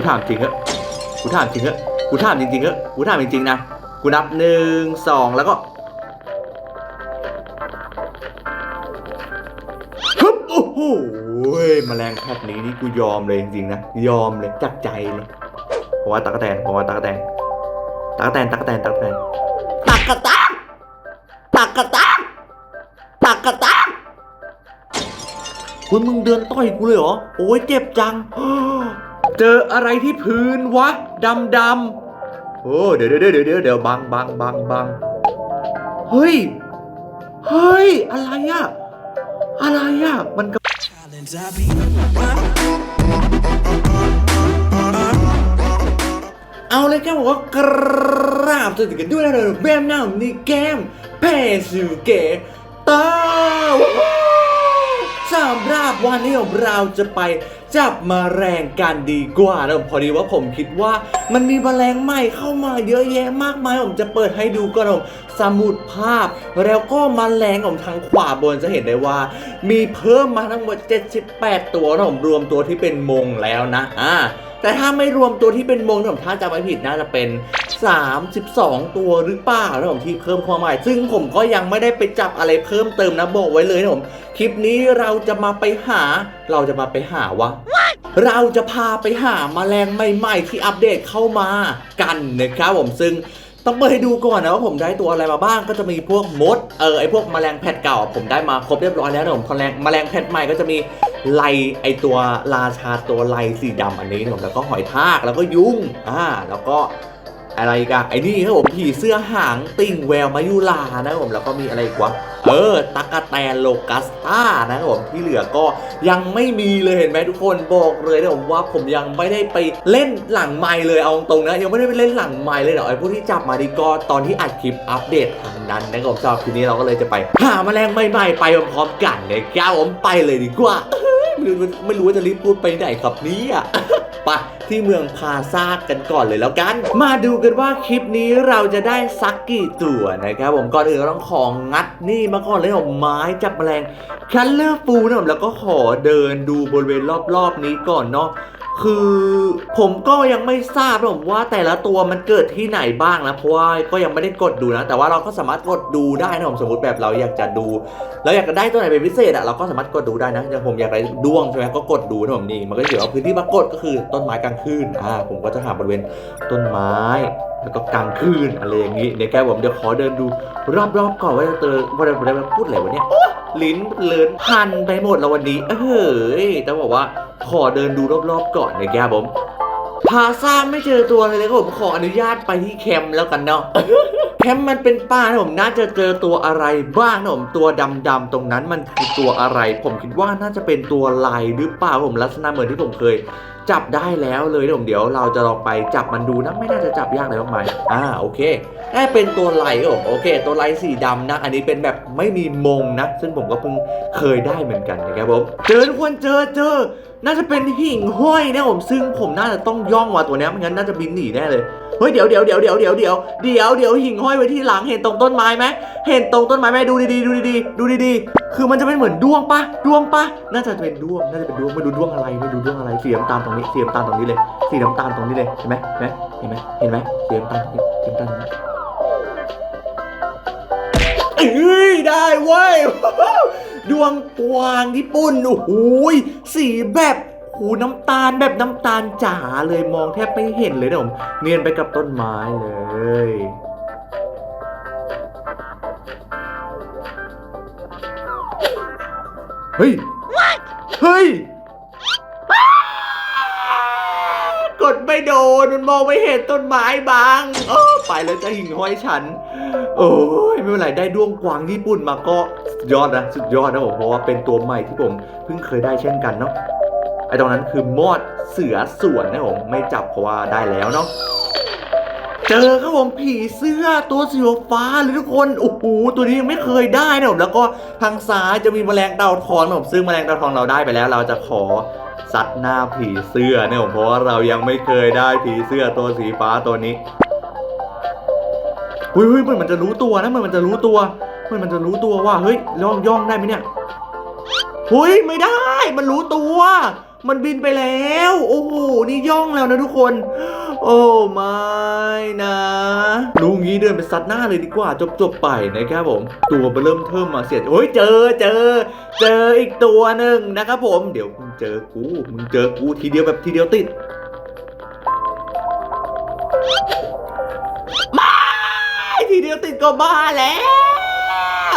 กูถามจริงเหอะกูถามจริงเหอะกูถามจริงๆเหอะกูถามจริงๆนะ กูนับหนึ่งสองแล้วก็ฮึบโอ้โหแมลงแพทนี้นี่กูยอมเลยจริงๆนะยอมเลยจากใจเลยเพราะว่าตะกแตนเพราะว่าตะกแตนตะกแตนตะกแตนตะกแตนตะกแตนตะกแตนตะกแตนคุณมึงเดินต่อยกูเลยเหรอโอ้ยเจ็บจัง เจออะไรที่พื้นวะดำดำๆโอ้เดี๋ยวเดี๋ยวเดี๋ยวเดี๋ยวเดี๋ยวบังบังบังบังเฮ้ย เฮ้ย อะไรอะอะไรอะมันก็ Challenge I be เอาเลยแกบอกว่ากราบสวัสดีกันด้วยนะแบมน้ำนี่แก้มเพสูเกตา สามราบวันนี้เราจะไปจับมาแรงกันดีกว่านะพอดีว่าผมคิดว่ามันมีมแมลงใหม่เข้ามาเยอะแยะมากมายผมจะเปิดให้ดูก่อนผมสมุดภาพ แล้วก็มแมลงของทางขวาบนจะเห็นได้ว่า มีเพิ่มมาทั้งหมด 78 ตัวนะผมรวมตัวที่เป็นมงแล้วนะอ่า แต่ถ้าไม่รวมตัวที่เป็นมงนะผมถ้าจำไม่ผิดน่าจะเป็น 32 ตัวหรือเปล่านะผมที่เพิ่มเข้ามาใหม่ซึ่งผมก็ยังไม่ได้ไปจับอะไรเพิ่มเติมนะบอกไว้เลยนะผมคลิปนี้เราจะมาไปหา เราจะมาไปหาวะเราจะพาไปหาแมลงใหม่ๆ ที่อัปเดตเข้ามากันนะครับผมซึ่งต้องเปิดให้ดูก่อนนะว่าผมได้ตัวอะไรมาบ้างก็จะมีพวกมดเออไอพวกแมลงแพทเก่า ผมได้มาครบเรียบร้อยแล้วนะผมแมลงแมลงแพทใหม่ก็จะมี ไลไอตัวราชาตัวไลสีดำอันนี้นะแล้วก็หอยทากแล้วก็ยุงอ่าแล้วก็ อะไรกันไอ้นี่ครับผมผีเสื้อหางติ่งแววมายุลานะครับผมแล้วก็มีอะไรกวะเออตักกะแตนโลกัสตานะครับผมที่เหลือก็ยังไม่มีเลยเห็นไหมทุกคนบอกเลยนะผมว่าผมยังไม่ได้ไปเล่นหลังไมค์เลยเอาตรงนะยังไม่ได้ไปเล่นหลังไมค์เลยเดี๋ยวไอ้พวกที่จับมาดีก็ตอนที่อัดคลิปอัปเดตทางนั้นนะครับผมสำหรับทีนี้เราก็เลยจะไป หาแมลงใหม่ๆไปพร้อมๆกันนะครับผมไปเลยดีกว่าไม่รู้ไม่รู้ว่าจะรีบพูดไปไหนครับเนี่ย ไปที่เมืองพาซากันก่อนเลยแล้วกัน มาดูกันว่าคลิปนี้เราจะได้สักกี่ตัวนะครับผมก่อนอื่นเราต้องของงัดนี่มาก่อนเลยผมไม้จับแมลงคัลเลอร์ฟูนะผมแล้วก็ขอเดินดูบริเวณรอบๆนี้ก่อนเนาะ คือผมก็ยังไม่ทราบนะผมว่าแต่ละตัวมันเกิดที่ไหนบ้างนะเพราะว่าก็ยังไม่ได้กดดูนะ แต่ว่าเราก็สามารถกดดูได้นะผมสมมติแบบเราอยากจะดูเราอยากจะได้ตัวไหนเป็นพิเศษอะเราก็สามารถกดดูได้นะอย่างผมอยากได้ด้วงใช่ไหมก็กดดูนะผมนี่มันก็จะเขียนว่าพื้นที่ปรากฏก็คือต้นไม้กลางคืนอ่าผมก็จะหาบริเวณต้นไม้แล้วก็กลางคืนอะไรอย่างนี้ในแก้วผมเดี๋ยวขอเดินดูรอบๆก่อนว่าจะเจอว่าจะได้พูดอะไรวะเนี่ยโอ๊ยลิ้นเลินพันไปหมดแล้ววันนี้เอ้ยต้องบอกว่า ขอเดินดูรอบๆก่อนในแก้วผมพาซ่าไม่เจอตัวอะไรเลยครับผมขออนุญาตไปที่แคมป์แล้วกันเนาะแคมป์มันเป็นป่านะผมน่าจะเจอตัวอะไรบ้างนะผมตัวดำๆตรงนั้นมันคือตัวอะไร ผมคิดว่าน่าจะเป็นตัวลายหรือเปล่าผมลักษณะเหมือนที่ผมเคย จับได้แล้วเลยนะผมเดี๋ยวเราจะลองไปจับมันดูนะไม่น่าจะจับยากเลยมากมายอ่าโอเคได้เป็นตัวไหลโอโอเค ตัวไหลสีดำนะ อันนี้เป็นแบบไม่มีมงนะ ซึ่งผมก็เพิ่งเคยได้เหมือนกันนะครับผมเจอทุกคนเจอเจอน่าจะเป็นหิ่งห้อยนะผมซึ่งผมน่าจะต้องย่องว่าตัวนี้ไม่งั้นน่าจะบินหนีแน่เลย เฮ้ยเดี๋ยวเดี๋ยวเดี๋ยวเดี๋ยวเดี๋ยวเดี๋ยวเดี๋ยวเดี๋ยวหิ่งห้อยไว้ที่หลังเห็นตรงต้นไม้ไหมเห็นตรงต้นไม้ไหมดูดีๆดูดีๆดูดีๆ คือมันจะเป็นเหมือนด้วงปะด้วงปะน่าจะเป็นด้วงน่าจะเป็นด้วงไม่ดูด้วงอะไรไม่ดูด้วงอะไรสีน้ำตาลตรงนี้สีน้ำตาลตรงนี้เลยสีน้ำตาลตรงนี้เลยเห็นไหมเห็นไหมเห็นไหมเห็นไหมสีน้ำตาลสีน้ำตาลตรงนี้เอ้ยได้เว้ยดวงกวางญี่ปุ่นโอ้โหยสีแบบ หูน้ำตาลแบบน้ำตาลจ๋าเลยมองแทบไม่เห็นเลยนะผมเนียนไปกับต้นไม้เลยเฮ้ยเฮ้ยกดไม่โดนมันมองไม่เห็นต้นไม้บางโอ้ไปแล้วจะหิ่งห้อยฉัน โอ้ยไม่เป็นไรได้ด้วงกวางญี่ปุ่นมาก็สุดยอดนะสุดยอดนะผมเพราะว่าเป็นตัวใหม่ที่ผมเพิ่งเคยได้เช่นกันเนาะ ไอ้ตรงนั้นคือมอดเสือสวนนะผมไม่จับเพราะว่าได้แล้วเนาะเจอครับผมผีเสื้อตัวสีฟ้าเลยทุกคนโอ้โหตัวนี้ยังไม่เคยได้นะผมแล้วก็ทางซ้ายจะมีแมลงเต่าทองนะผมซึ่งแมลงเต่าทองเราได้ไปแล้ว เราจะขอซัดหน้าผีเสื้อเนี่ยผมเพราะว่าเรายังไม่เคยได้ผีเสื้อตัวสีฟ้าตัวนี้เฮ้ยเฮ้ยมันมันจะรู้ตัวนะมันมันจะรู้ตัวมันมันจะรู้ตัวว่าเฮ้ยย่องย่องได้ไหมเนี่ยเฮ้ยไม่ได้ มันรู้ตัว มันบินไปแล้ว โอ้โห นี่ย่องแล้วนะทุกคน โอ้ไม่นะรู้งี้เดินไปซัดหน้าเลยดีกว่า จบจบไปนะครับผม ตัวไปเริ่มเทิมมาเสียโอ้ยเจอเจอ เจออีกตัวหนึ่งนะครับผม เดี๋ยวมึงเจอกู มึงเจอกูทีเดียวแบบทีเดียวติดม่ทีเดียวติดก็บ้าแล้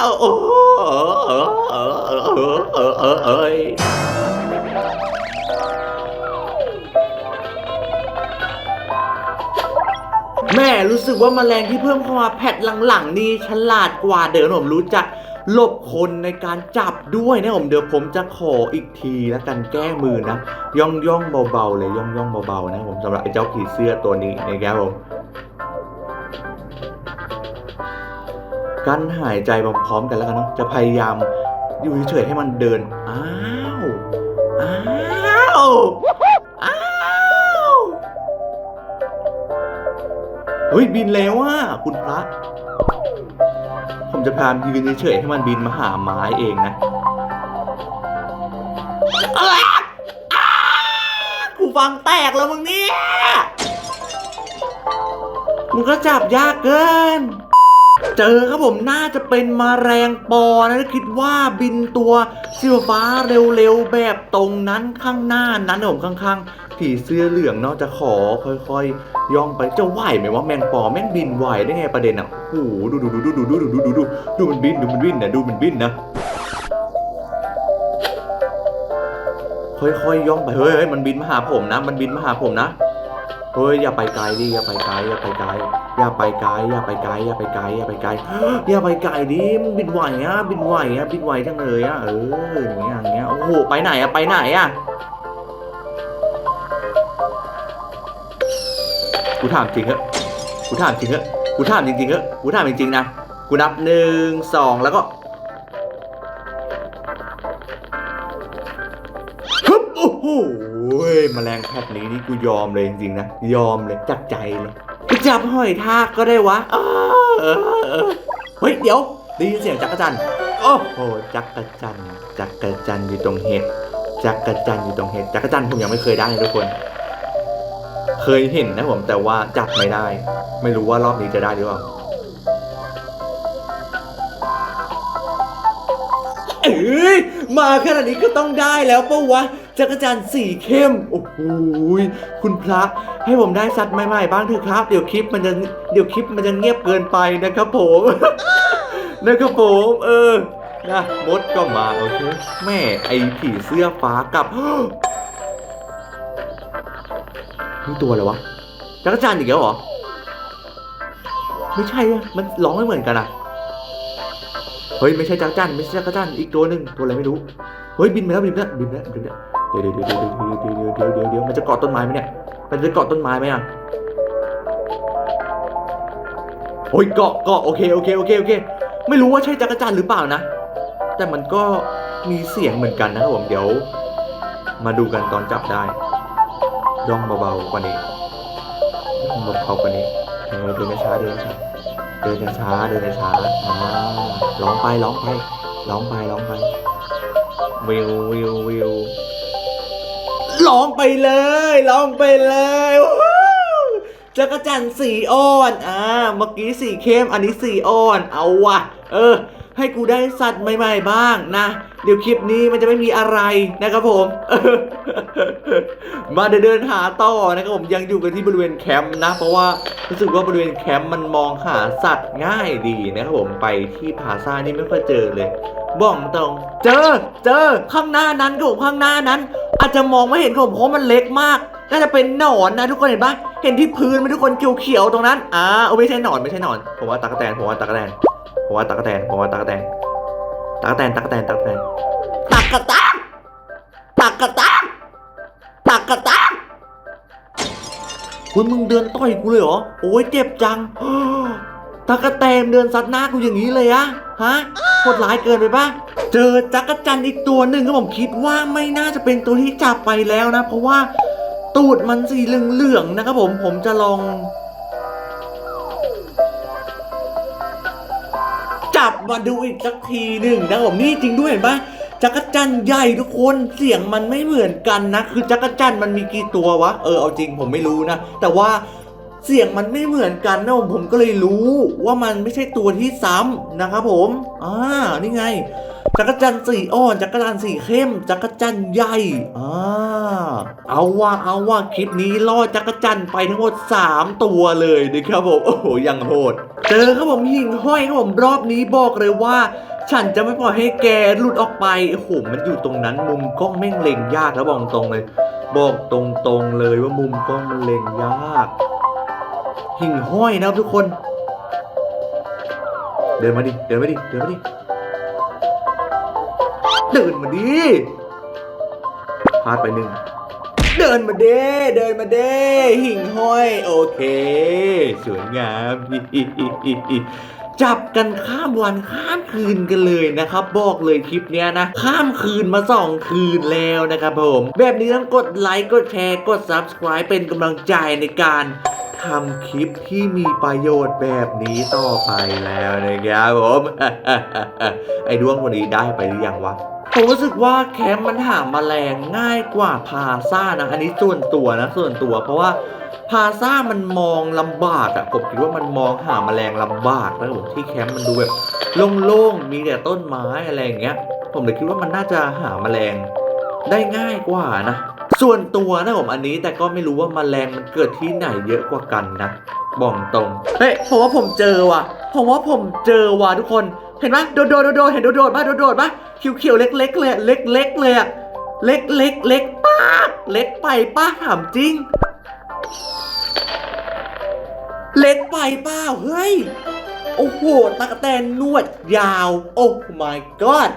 วโอ้เออเออเออเออเออ แม่รู้สึกว่าแมลงที่เพิ่มเข้ามาแพทหลังๆนี่ฉลาดกว่าเดิมผมรู้จักหลบคนในการจับด้วยนะผมเดี๋ยวผมจะขออีกทีแล้วกันแก้มือนะย่องย่องเบาๆเลยย่องย่องเบาๆนะผมสำหรับไอ้เจ้าผีเสื้อตัวนี้นะครับผมกั้นหายใจพร้อมกันแล้วกันเนาะจะพยายามอยู่เฉยๆให้มันเดินอ้าวอ้าว เฮ้ยบินแล้วอะคุณพระ ผมจะพยายามยืนเฉยๆให้มันบินมาหาไม้เองนะอ้าวอ้าวกูฟังแตกแล้วมึงเนี่ยมึงก็จับยากเกิน เจอครับผมน่าจะเป็นมาแรงปอนะคิดว่าบินตัวสีฟ้าเร็วๆแบบตรงนั้นข้างหน้านั้นผมข้างๆ ผีเสื้อเหลืองเนาะจะขอค่อยๆ ย่องไปจะไหวไหมว่าแมงปอแม่งบินไหวได้ไงประเด็นอะโอ้โหดูดูดูดูดูดูดูดูดูดูดูมันบินดูมันบินนะดูมันบินนะค่อยๆย่องไปเฮ้ยเฮ้ยมันบินมาหาผมนะ มันบินมาหาผมนะเฮ้ยอย่าไปไกลดิอย่าไปไกลอย่าไปไกลอย่าไปไกลอย่าไปไกลอย่าไปไกลอย่าไปไกลอย่าไปไกลดิมึงบินไหวอะบินไหวอะบินไหวจังเลยอะเอออย่างเงี้ยอย่างเงี้ยโอ้โหไปไหนอะไปไหนอะ กูถามจริงเหอะกูถามจริงเหอะกูถามจริงๆเหอะกูถามจริงๆนะกูนับหนึ่งสองแล้วก็ฮึบโอ้โหแมลงแพทนี้นี่กูยอมเลยจริงๆนะยอมเลยจากใจเลยกูจับหอยทากก็ได้วะเฮ้ยเดี๋ยวได้ยินเสียงจักรจันทร์โอ้โหจักรจันทร์จักรจันทร์อยู่ตรงเห็ดจักรจันทร์อยู่ตรงเห็ดจักรจันทร์ผมยังไม่เคยได้เลยทุกคน เคยเห็นนะผมแต่ว่าจับไม่ได้ ไม่รู้ว่ารอบนี้จะได้หรือเปล่าเอ้ยมาขนาดนี้ก็ต้องได้แล้วปะวะจักรจันทร์สีเข้ม โอ้โหยคุณพระให้ผมได้สัตว์ใหม่ๆบ้างเถอะครับ เดี๋ยวคลิปมันจะเดี๋ยวคลิปมันจะเงียบเกินไปนะครับผมนะครับผมเออนะมดก็มาโอเคแม่ไอผีเสื้อฟ้ากับ นี่ตัวอะไรวะจักรจันทร์อีกแล้วเหรอ ไม่ใช่อะมันร้องไม่เหมือนกันอะเฮ้ยไม่ใช่จักรจันทร์ไม่ใช่จักรจันทร์อีกตัวหนึ่งตัวอะไรไม่รู้ เฮ้ยบินไปแล้วบินไปแล้วบินไปแล้วบินไปแล้วเดี๋ยวเดี๋ยวเดี๋ยวเดี๋ยวเดี๋ยวเดี๋ยวเดี๋ยวเดี๋ยวมันจะเกาะต้นไม้ไหมเนี่ย มันจะเกาะต้นไม้ไหมอะโอ้ยเกาะเกาะโอเคโอเคโอเคโอเค ไม่รู้ว่าใช่จักรจันทร์หรือเปล่านะ แต่มันก็มีเสียงเหมือนกันนะครับผมเดี๋ยว มาดูกันตอนจับได้ ย่องเบาๆกว่านี้ย่องเบาๆกว่านี้เออเดินช้าเดินช้าเดินช้าเดินช้าอ่าร้องไปร้องไปร้องไปร้องไป วิววิววิวร้องไปเลยร้องไปเลยจักรจันสีอ่อน อ่า เมื่อกี้สีเข้ม อันนี้สีอ่อน เอาว่ะเออ ให้กูได้สัตว์ใหม่ ๆ บ้างนะ เดี๋ยวคลิปนี้มันจะไม่มีอะไรนะครับผมมาเดินหาต่อนะครับผมยังอยู่กันที่บริเวณแคมป์นะ เพราะว่ารู้สึกว่าบริเวณแคมป์มันมองหาสัตว์ง่ายดีนะครับผมไปที่ผาซ่านี่ไม่ค่อยเจอเลยบอกตรง เจอเจอข้างหน้านั้นครับผมข้างหน้านั้น อาจจะมองไม่เห็นครับผมเพราะมันเล็กมากน่าจะเป็นหนอนนะทุกคนเห็นปะเห็นที่พื้นไหมทุกคนเขียวๆตรงนั้นอ่าไม่ใช่หนอนไม่ใช่หนอนผมว่าตากแตนผมว่าตากแตนผมว่าตากแตนผมว่าตากแตน ตากแตนตากแตนตากแตนตากกะตานตากกะตานตากกะตานคุณมึงเดินต่อยกูเลยเหรอ โอ้ยเจ็บจังตากแตนเดินซัดหน้ากูอย่างนี้เลยอะฮะโคตรร้ายเกินไปปะเจอจักรจันทร์อีกตัวหนึ่งก็ผมคิดว่าไม่น่าจะเป็นตัวที่จับไปแล้วนะ เพราะว่าตูดมันสีเหลืองๆนะครับผมผมจะลอง ลับมาดูอีกสักทีหนึ่งนะครับผมนี่จริงด้วยเห็นปะจักรจันทร์ใหญ่ทุกคนเสียงมันไม่เหมือนกันนะ คือจักรจันทร์มันมีกี่ตัววะเออเอาจริงผมไม่รู้นะแต่ว่าเสียงมันไม่เหมือนกันนะผมผมก็เลยรู้ว่ามันไม่ใช่ตัวที่ซ้ำนะครับผมอ่านี่ไง จักรจันสีอ่อนจักรจันสีเข้ม จักรจันใหญ่อ่าเอาว่าเอาว่าคลิปนี้ล่อจักรจันไปทั้งหมด 3 ตัวเลยนะครับผมโอ้โหยังโหดเจอครับผมหิ่งห้อยครับผมรอบนี้บอกเลยว่าฉันจะไม่ปล่อยให้แกหลุดออกไป โอ้โห มันอยู่ตรงนั้นมุมกล้องแม่งเล็งยากแล้วบอกตรงเลย บอกตรงๆเลยว่ามุมกล้องมันเล็งยาก หิ่งห้อยนะครับทุกคน เดินมาดิ เดินมาดิ เดินมาดิ เดินมาดิพลาดไปหนึ่ง เดินมาเด้เดินมาเด้หิ่งห้อย โอเค สวยงาม จับกันข้ามวันข้ามคืนกันเลยนะครับ บอกเลยคลิปเนี้ยนะ ข้ามคืนมาสองคืนแล้วนะครับผม แบบนี้ต้องกดไลค์กดแชร์กด subscribe เป็นกำลังใจในการทำคลิปที่มีประโยชน์แบบนี้ต่อไปแล้วนะครับผม ไอ้ดวงคนนี้ได้ไปหรือยังวะ ผมรู้สึกว่าแคมป์มันหาแมลงง่ายกว่าพาซ่านะ อันนี้ส่วนตัวนะส่วนตัวเพราะว่าพาซ่ามันมองลำบากอะผมคิดว่ามันมองหาแมลงลำบากนะผมที่แคมป์มันดูแบบโล่งๆมีแต่ต้นไม้อะไรอย่างเงี้ย ผมเลยคิดว่ามันน่าจะหาแมลงได้ง่ายกว่านะ ส่วนตัวนะผมอันนี้แต่ก็ไม่รู้ว่าแมลงมันเกิดที่ไหนเยอะกว่ากันนะบอกตรงเฮ้ยผมว่าผมเจอว่ะผมว่าผมเจอว่ะทุกคน เห็นไหมโดดโดดโดดเห็นโดดโดดปะโดดโดดปะเขียวเขียวๆเล็กๆเลยเล็กเล็กๆเลยอะเล็กเล็กเล็กป้าเล็กไปป้าถามจริง เล็กไปปล่าเฮ้ยโอ้โหตะกแตนนวดยาว โอ้ my god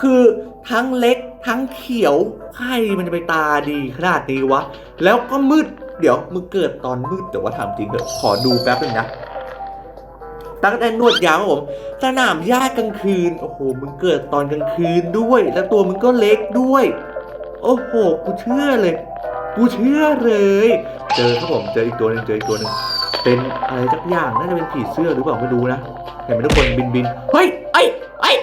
คือทั้งเล็กทั้งเขียวใครมันจะไปตาดีขนาดนี้วะ แล้วก็มืด เดี๋ยวมึงเกิดตอนมืดแต่ว่าถามจริงเถอะขอดูแป๊บนึงนะ ตะกแตนนวดยาวครับผมสนามหญ้ากลางคืนโอ้โหมึงเกิดตอนกลางคืนด้วย แล้วตัวมึงก็เล็กด้วย โอ้โหกูเชื่อเลยกูเชื่อเลย เจอครับผมเจออีกตัวหนึงเจออีกตัวหนึงเป็นอะไรสักอย่างน่าจะเป็นผีเสื้อหรือเปล่าไม่รู้นะเห็นไหมทุกคนบินบินเฮ้ยไอ้ไอ้ย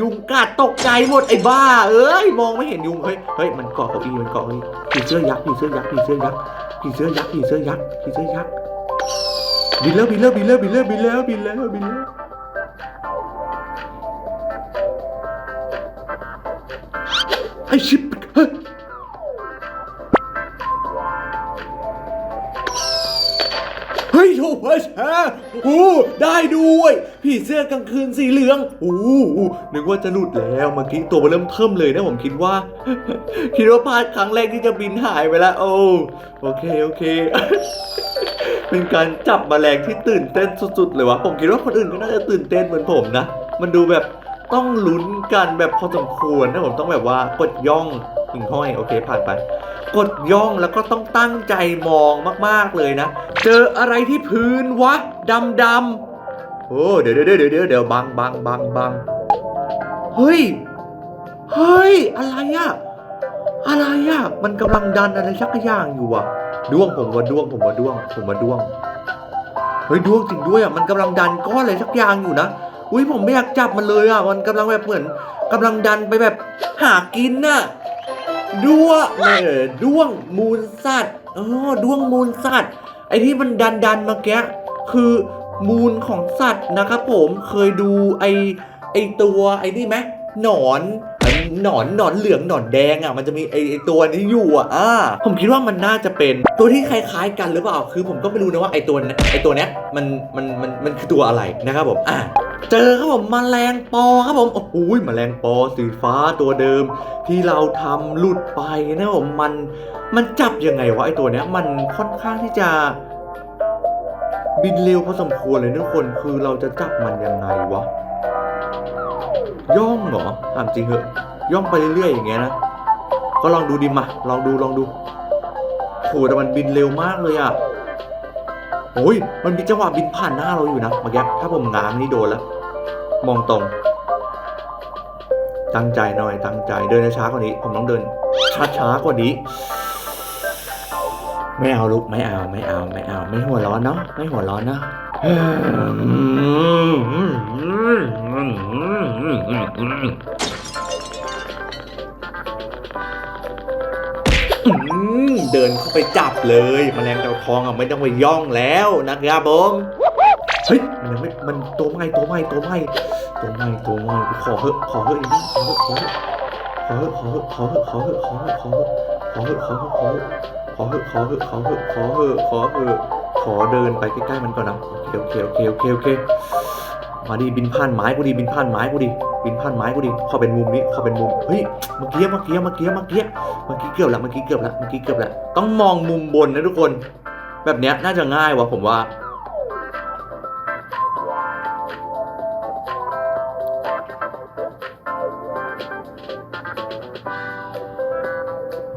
ยุงกัดตกใจหมดไอ้บ้า เอ้ยมองไม่เห็นยุงเฮ้ยเฮ้ยมันเกาะเก้าอี้มันเกาะเก้าอี้ผีเสื้อยักษ์ผีเสื้อยักษ์ผีเสื้อยักษ์ผีเสื้อยักษ์ผีเสื้อยักษ์ผีเสื้อยักษ์ บินแล้วบินแล้วบินแล้วบินแล้วบินแล้วบินแล้วบินแล้วไอชิปเฮ้ยเฮ้ยโถ่เฮ้ยแชร์โอ้ได้ด้วย ผีเสื้อกลางคืนสีเหลืองโอ้นึกว่าจะหลุดแล้วเมื่อกี้ตัวมันเริ่มเทิมเลยนะผมคิดว่า คิดว่าพลาดครั้งแรกที่จะบินหายไปแล้วโอ้โอเคโอเค เป็นการจับแมลงที่ตื่นเต้นสุดๆเลยวะผมคิดว่าคนอื่นก็น่าจะตื่นเต้นเหมือนผมนะ มันดูแบบต้องลุ้นกันแบบพอสมควรนะผมต้องแบบว่ากดย่องหิ่งห้อยโอเคผ่านไป กดย่องแล้วก็ต้องตั้งใจมองมากๆเลยนะ เจออะไรที่พื้นวะดำดำๆโอ้เดี๋ยวเดี๋ยวเดี๋ยวเดี๋ยวเดี๋ยวบังบังบังบังเฮ้ยเฮ้ยอะไรอะอะไรอะมันกำลังดันอะไรสักอย่างอยู่อะ ด้วงผมว่าด้วงผมว่าด้วง ผมว่าด้วงเฮ้ยด้วงจริงด้วยอะมันกำลังดันก้อนอะไรสักอย่างอยู่นะอุ้ยผมไม่อยากจับมันเลยอะมันกำลังแบบเหมือนกำลังดันไปแบบหากินน่ะด้วงเออด้วงมูลสัตว์เออด้วงมูลสัตว์ ไอ้ที่มันดันดันเมื่อกี้คือมูลของสัตว์นะครับผมเคยดูไอไอตัวไอนี่ไหมหนอน หนอนหนอนเหลืองหนอนแดงอะมันจะมีไอตัวนี้อยู่อะอ่าผมคิดว่ามันน่าจะเป็นตัวที่คล้ายๆกันหรือเปล่า คือผมก็ไม่รู้นะว่าไอตัวนี้ไอตัวเนี้ยมันมันมันมันคือตัวอะไรนะครับผมอ่าเจอครับผมมแมลงปอครับผมโอ้โหแมลงปอสีฟ้าตัวเดิม ที่เราทำหลุดไปนะผมมันมันจับยังไงวะไอตัวเนี้ยมันค่อนข้างที่จะบินเร็วพอสมควรเลยทุกคนคือเราจะจับมันยังไงวะ ย่องเหรอถามจริงเหอะ ย่องไปเรื่อยๆอย่างเงี้ยนะ ก็ลองดูดิมา ลองดูลองดูโหแต่มันบินเร็วมากเลยอะโอ้ยมันมีจังหวะบินผ่านหน้าเราอยู่นะเมื่อกี้ถ้าผมง้างนี่โดนแล้ว มองตรง ตั้งใจหน่อยตั้งใจเดินช้ากว่านี้ ผมต้องเดินช้าช้าๆกว่านี้ไม่เอาลูกไม่เอาไม่เอาไม่เอาไม่หัวร้อนเนาะไม่หัวร้อนเนาะอื เดินเข้าไปจับเลยแมลงเต่าทองอะไม่ต้องไปย่องแล้วนะครับผมเฮ้ยมันไม่มันตัวใหม่ตัวใหม่ตัวใหม่ตัวใหม่ตัวใหม่ขอเถอะขอเถอะอีกนิดขอเถอะขอเถอะขอเถอะขอเถอะขอเถอะขอเถอะขอเถอะขอเถอะขอเถอะขอเถอะขอเถอะขอเถอะขอเถอะขอเถอะขอเถอะขอเดินไปใกล้ๆมันก่อนนะโอเคโอเคโอเคโอเคโอเคมาดิบินผ่านไม้กูดิบินผ่านไม้กูดิ บินผ่านไม้กูดิขอเป็นมุมนี้ขอเป็นมุมเฮ้ยเมื่อกี้เมื่อกี้เมื่อกี้เมื่อกี้เมื่อกี้เกือบล้วเมื่อกี้เกือบล้วเมื่อกี้เกือบล้วต้องมองมุมบนนะทุกคน แบบเนี้ยน่าจะง่ายวะผมว่า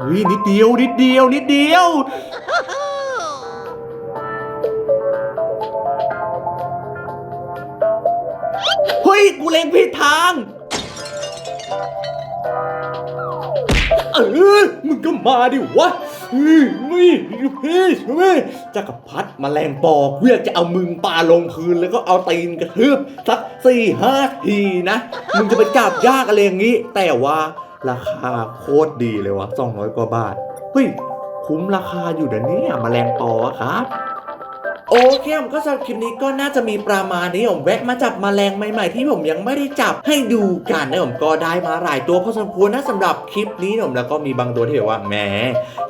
เฮ้ยนิดเดียวนิดเดียวนิดเดียว เฮ้ยกูเล็งผิดทาง เออ มึงก็มาดิวะเฮ้ยไม่พี่จักรพรรดิแมลงปอกูอยกจะเอามึงปาลงพื้นแล้วก็เอาตีนกระทืบสักสี่ห้าทีนะ มึงจะไปจับยากอะไรอย่างนี้ แต่ว่าราคาโคตรดีเลยวะ200กว่าบาท เฮ้ย คุ้มราคาอยู่นะเนี่แมลงปอครับ โอเคผมก็สำหรับคลิปนี้ก็น่าจะมีประมาณนี้ผมแวะมาจับมแมลงใหม่ ๆ ที่ผมยังไม่ได้จับให้ดูกันนะผมก็ได้มาหลายตัวพอสมควรนะสำหรับคลิปนี้ผมแล้วก็มีบางตัวที่แบบว่าแหม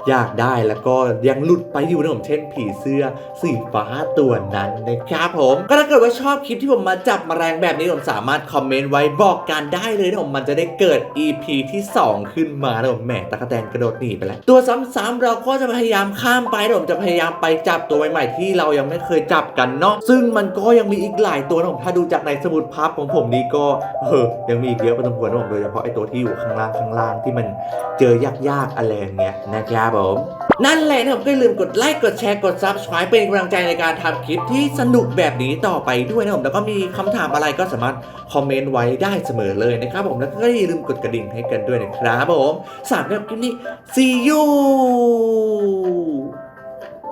อยากได้แล้วก็ยังหลุดไปอยู่นะผมเช่นผีเสื้อสีฟ้าตัวนั้นนะครับผมก็ถ้าเกิดว่าชอบคลิปที่ผมมาจับมแมลงแบบนี้ผมสามารถคอมเมนต์ไว้บอกกันได้เลยนะผมมันจะได้เกิด EP ที่ 2 ขึ้นมานะผมแหมตะกะแตนกระโดดหนีไปแล้วตัวซ้ำๆเราก็จะพยายามข้ามไปนะผมจะพยายามไปจับตัวใหม่ๆที่เรายังไม่เคยจับกันเนาะซึ่งมันก็ยังมีอีกหลายตัวนะผมถ้าดูจากในสมุดพับของผมนี้ก็เออยังมีอีกเยอะพอสมควรนะผมโดยเฉพาะไอตัวที่อยู่ข้างล่างข้างล่างที่มันเจอยากๆอะไรอย่างเงี้ยนะครับผมนั่นแหละนะผมก็อย่าลืมกดไลค์กดแชร์กด subscribe เป็นกำลังใจในการทำคลิปที่สนุกแบบนี้ต่อไปด้วยนะผมแล้วก็มีคำถามอะไรก็สามารถคอมเมนต์ไว้ได้เสมอเลยนะครับผมแล้วก็อย่าลืมกดกระดิ่งให้กันด้วยนะครับผมสามแบบคลิปนี้ see you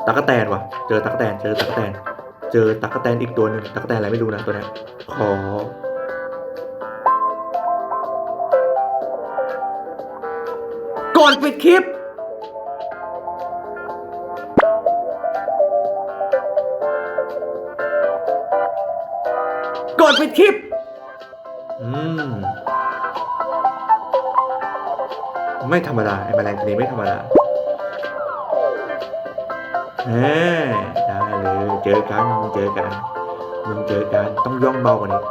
ตั๊กแตนวะเจอตั๊กแตน เจอตั๊กแตน เจอตั๊กแตนอีกตัวหนึ่งตั๊กแตนอะไรไม่รู้นะตัวนี้ขอก่อนปิดคลิป ก่อนปิดคลิป อืม ไม่ธรรมดา ไอ้แมลงตัวนี้ไม่ธรรมดา ได้เลยเจอกันมึงเจอกันมึงเจอกันต้องย่องเบากว่านี้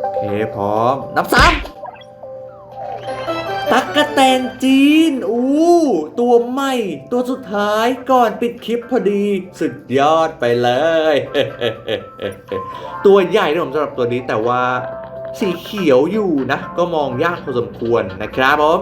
โอเคพร้อมนับสามตักกะแตนจีน อู้ ตัวใหม่ ตัวสุดท้ายก่อนปิดคลิปพอดี สุดยอดไปเลย ตัวใหญ่นะผมสำหรับตัวนี้แต่ว่าสีเขียวอยู่นะ ก็มองยากพอสมควรนะครับผม